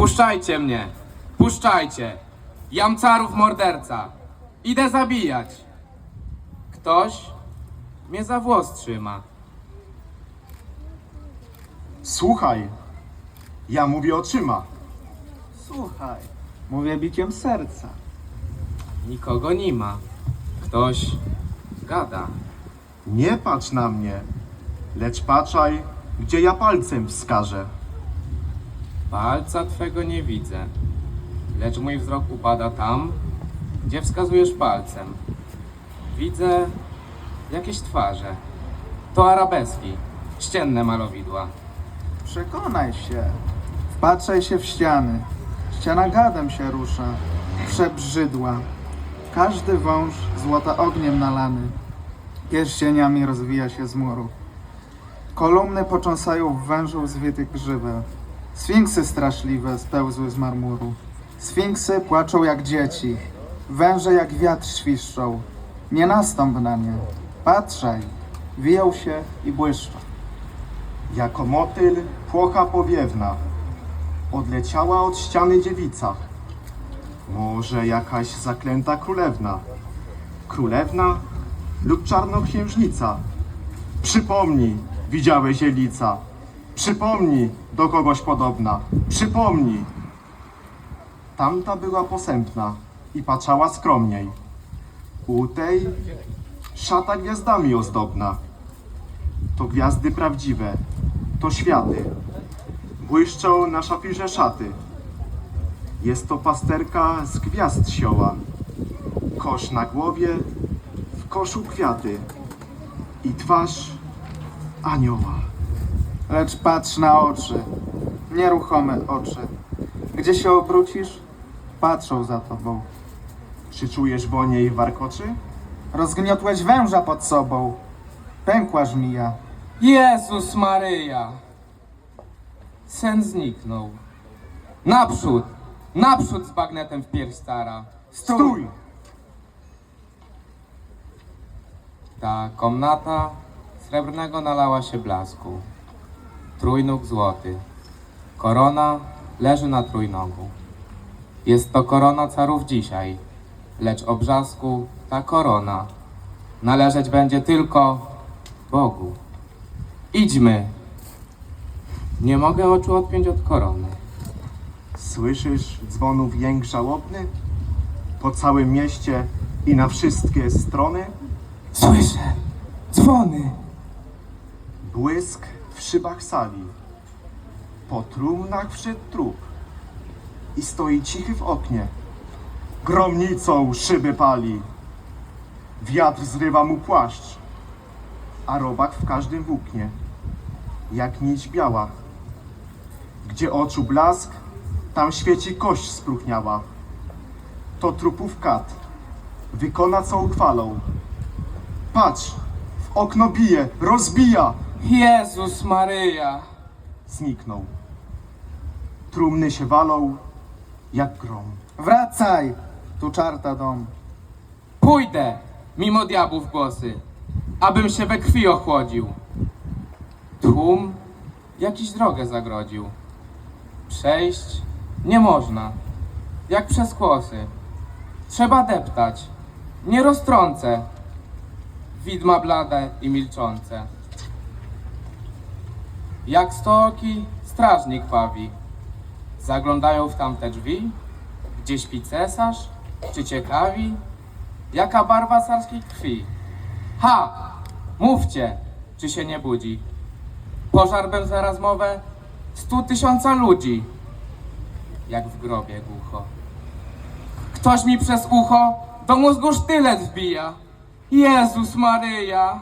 Puszczajcie mnie! Puszczajcie! Jam carów morderca! Idę zabijać! Ktoś mnie za włos trzyma. Słuchaj, ja mówię oczyma. Słuchaj, mówię biciem serca. Nikogo nie ma. Ktoś gada. Nie patrz na mnie, lecz patrzaj, gdzie ja palcem wskażę. Palca twego nie widzę, lecz mój wzrok upada tam, gdzie wskazujesz palcem. Widzę jakieś twarze. To arabeski, ścienne malowidła. Przekonaj się. Wpatrzaj się w ściany. Ściana gadem się rusza. Przebrzydła. Każdy wąż złota ogniem nalany. Pierścieniami rozwija się z muru. Kolumny począsają w wężów zwietych grzyweł. Sfinksy straszliwe spełzły z marmuru. Sfinksy płaczą jak dzieci. Węże jak wiatr świszczą. Nie nastąp na nie. Patrzaj. Wiją się i błyszczą. Jako motyl płocha powiewna odleciała od ściany dziewica. Może jakaś zaklęta królewna. Królewna lub czarnoksiężnica. Przypomnij, widziałeś Elica. Przypomnij, do kogoś podobna. Przypomnij. Tamta była posępna i patrzała skromniej. U tej szata gwiazdami ozdobna. To gwiazdy prawdziwe, to światy. Błyszczą na szafirze szaty. Jest to pasterka z gwiazd sioła. Kosz na głowie, w koszu kwiaty. I twarz anioła. Lecz patrz na oczy, nieruchome oczy. Gdzie się obrócisz, patrzą za tobą. Czy czujesz woń jej warkoczy? Rozgniotłeś węża pod sobą. Pękła żmija. Jezus Maryja! Sen zniknął. Naprzód! Naprzód z bagnetem w pierś stara! Stój! Ta komnata srebrnego nalała się blasku. Trójnóg złoty. Korona leży na trójnogu. Jest to korona carów dzisiaj, lecz obrzasku ta korona należeć będzie tylko Bogu. Idźmy. Nie mogę oczu odpiąć od korony. Słyszysz dzwonów jęk żałobny? Po całym mieście i na wszystkie strony? Słyszę dzwony. Błysk w szybach sali. Po trumnach wszedł trup. I stoi cichy w oknie. Gromnicą szyby pali. Wiatr zrywa mu płaszcz. A robak w każdym włóknie. Jak nić biała. Gdzie oczu blask, tam świeci kość spróchniała. To trupów kat. Wykona co uchwalą. Patrz, w okno bije, rozbija. Jezus Maryja. zniknął. Trumny się walą jak grom. Wracaj! Tu czarta dom. Pójdę, mimo diabłów głosy, abym się we krwi ochłodził. Tłum jakiś drogę zagrodził. Przejść nie można, jak przez kłosy. Trzeba deptać, nie roztrącę. Widma blade i milczące. Jak stooki strażnik pawi. Zaglądają w tamte drzwi, gdzie śpi cesarz, czy ciekawi, jaka barwa carskiej krwi. Ha! Mówcie, czy się nie budzi. Pożarbem za rozmowę stu tysiąca ludzi, jak w grobie głucho. Ktoś mi przez ucho do mózgu sztylet wbija. Jezus Maryja!